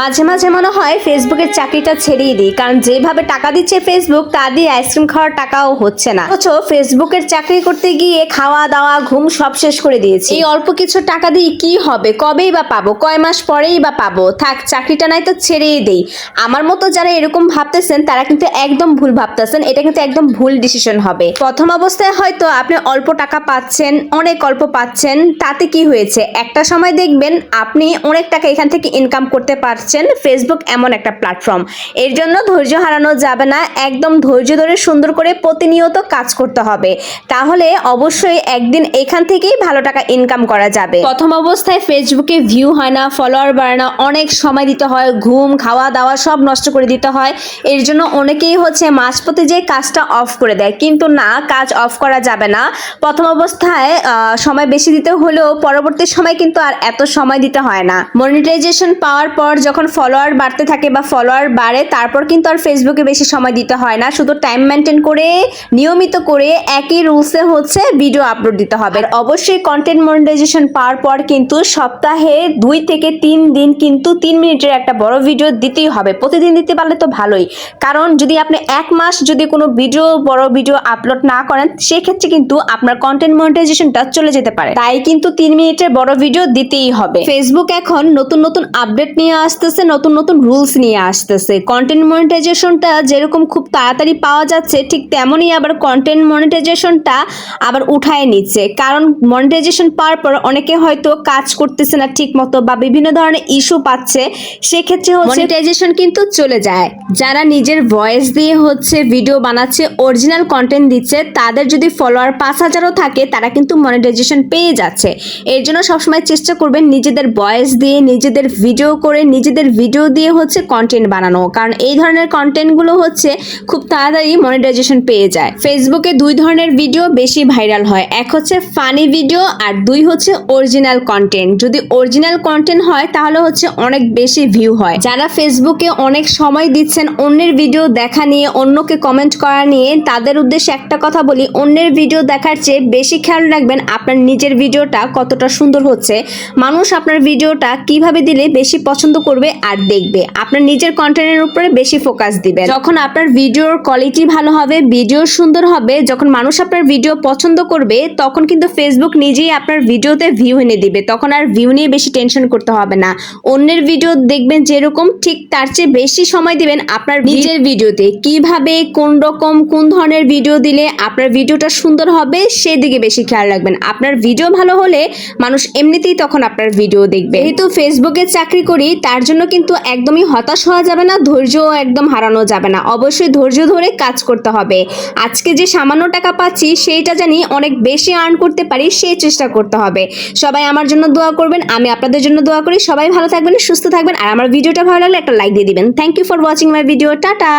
মাঝে মাঝে মনে হয় ফেসবুকের চাকরিটা ছেড়েই দিই, কারণ যেভাবে টাকা দিচ্ছে ফেসবুক তা দিয়ে আইসক্রিম খাওয়ার টাকাও হচ্ছে না। অথচ ফেসবুকের চাকরি করতে গিয়ে খাওয়া দাওয়া, ঘুম সব শেষ করে দিয়েছি। এই অল্প কিছু টাকা দিয়ে কি হবে? কবেই বা পাবো? কয় মাস পরেই বা পাবো? থাক, চাকরিটা নাই তো ছেড়েই দেই। আমার মতো যারা এরকম ভাবতেছেন, তারা কিন্তু একদম ভুল ভাবতেছেন। এটা কিন্তু একদম ভুল ডিসিশন হবে। প্রথম অবস্থায় হয়তো আপনি অল্প টাকা পাচ্ছেন, অনেক অল্প পাচ্ছেন। তাতে কি হয়েছে? একটা সময় দেখবেন আপনি অনেক টাকা এখান থেকে ইনকাম করতে পারছেন। ফেসবুক এমন একটা প্ল্যাটফর্ম এর জন্য ধৈর্য হারানো যাবে না, একদম ধৈর্য ধরে সুন্দর করে প্রতিনিয়ত কাজ করতে হবে। তাহলে অবশ্যই একদিন এখান থেকেই ভালো টাকা ইনকাম করা যাবে। প্রথম অবস্থায় ফেসবুকে ভিউ হয় না ফলোয়ার বাড়ে না, অনেক সময় দিতে হয়, ঘুম খাওয়া দাওয়া সব নষ্ট করে দিতে হয়। এর জন্য অনেকেই হচ্ছে মাঝপথে যে কাজটা অফ করে দেয়, কিন্তু না, কাজ অফ করা যাবে না। প্রথম অবস্থায় সময় বেশি দিতে হলেও পরবর্তী সময় কিন্তু আর এত সময় দিতে হয় না। মনিটাইজেশন পাওয়ার পর যখন ফলোয়ার বাড়তে থাকে বা ফলোয়ার বাড়ে, তারপর কিন্তু আর ফেসবুকে বেশি সময় দিতে হয় না। শুধু টাইম মেনটেন করে, নিয়মিত করে একই রুলসে হচ্ছে ভিডিও আপলোড দিতে হবে। অবশ্যই কন্টেন্ট মনিটাইজেশন পাওয়ার পর কিন্তু সপ্তাহে দুই থেকে তিন দিন কিন্তু তিন মিনিটের একটা বড় ভিডিও দিতেই হবে। প্রতিদিন দিতে পারলে তো ভালোই। কারণ যদি আপনি এক মাস যদি কোনো ভিডিও বড় ভিডিও আপলোড না করেন, সেক্ষেত্রে কিন্তু আপনার কন্টেন্ট মনিটাইজেশনটা চলে যেতে পারে। তাই কিন্তু তিন মিনিটের বড় ভিডিও দিতেই হবে। ফেসবুক এখন নতুন নতুন আপডেট নিয়ে আসতেছে, নতুন নতুন রুলস নিয়ে আসতেছে। কন্টেন্ট মনিটাইজেশনটা যেরকম খুব তাড়াতাড়ি পাওয়া যাচ্ছে, ঠিক তেমনই আবার কন্টেন্ট মনিটাইজেশনটা আবার উঠায় নিচ্ছে। কারণ মনিটাইজেশন পাওয়ার পর অনেকে হয়তো কাজ করতেছে না ঠিক মতো বা বিভিন্ন ধরনের ইস্যু পাচ্ছে। সেক্ষেত্রে মনিটাইজেশন কিন্তু চলে যায়। যারা নিজের ভয়েস দিয়ে হচ্ছে ভিডিও বানাচ্ছে অরিজিনাল কন্টেন্ট দিচ্ছে, তাদের যদি ফলোয়ার পাঁচ হাজারও থাকে, তারা কিন্তু মনিটাইজেশন পেয়ে যাচ্ছে। এর জন্য সবসময় চেষ্টা করবেন নিজেদের ভয়েস দিয়ে নিজেদের ভিডিও করে নিজেদের ভিডিও দিয়ে হচ্ছে কন্টেন্ট বানানো। কারণ এই ধরনের কন্টেন্টগুলো হচ্ছে খুব তাড়াতাড়ি মনিটাইজেশন পেয়ে যায়। ফেসবুকে দুই ধরনের ভিডিও বেশি ভাইরাল হয়। এক হচ্ছে ফানি ভিডিও আর দুই হচ্ছে অরিজিনাল কন্টেন্ট যদি অরিজিনাল কন্টেন্ট হয়, তাহলে হচ্ছে অনেক বেশি ভিউ হয়। যারা ফেসবুকে অনেক সময় দিচ্ছেন অন্যের ভিডিও দেখা নিয়ে, অন্যকে কমেন্ট করা নিয়ে, তাদের উদ্দেশ্যে একটা কথা বলি, অন্যের ভিডিও দেখার চেয়ে বেশি খেয়াল রাখবেন আপনার নিজের ভিডিওটা কতটা সুন্দর হচ্ছে। মানুষ আপনার ভিডিওটা কীভাবে দিলে বেশি পছন্দ করবে আর দেখবে। আপনার নিজের কন্টেন্টের উপরে বেশি ফোকাস দিবেন যখন আপনার ভিডিওর কোয়ালিটি ভালো হবে ভিডিও সুন্দর হবে যখন মানুষ আপনার ভিডিও পছন্দ করবে তখন কিন্তু ফেসবুক নিজেই আপনার ভিডিওতে ভিউ এনে দিবে। তখন আর ভিউ নিয়ে বেশি টেনশন করতে হবে না। অন্যের ভিডিও দেখবেন যেরকম ঠিক তার চেয়ে বেশি সময় দিবেন আপনার নিজের ভিডিওতে কীভাবে কোন রকম কোন ধরনের ভিডিও দিলে আপনার ভিডিওটা সুন্দর হবে সেদিকে বেশি খেয়াল রাখবেন। আপনার ভিডিও ভালো হলে মানুষ এমনিতেই তখন আপনার ভিডিও দেখবে। যেহেতু ফেসবুকে চাকরি করি তার জন্য কিন্তু একদমই হতাশ হওয়া যাবে না ধৈর্য একদম হারানো যাবে না। অবশ্যই ধৈর্য ধরে কাজ করতে হবে। আজকে যে সামান্য টাকা পাচ্ছি, সেইটা জানি অনেক বেশি আর্ন করতে পারি, সেই চেষ্টা করতে হবে। সবাই আমার জন্য দোয়া করবেন, আমি আপনাদের জন্য দোয়া করি। সবাই ভালো থাকবেন, সুস্থ থাকবেন, আর আমার ভিডিওটা ভালো লাগলে একটা লাইক দিয়ে দিবেন। Thank you for watching my video tata!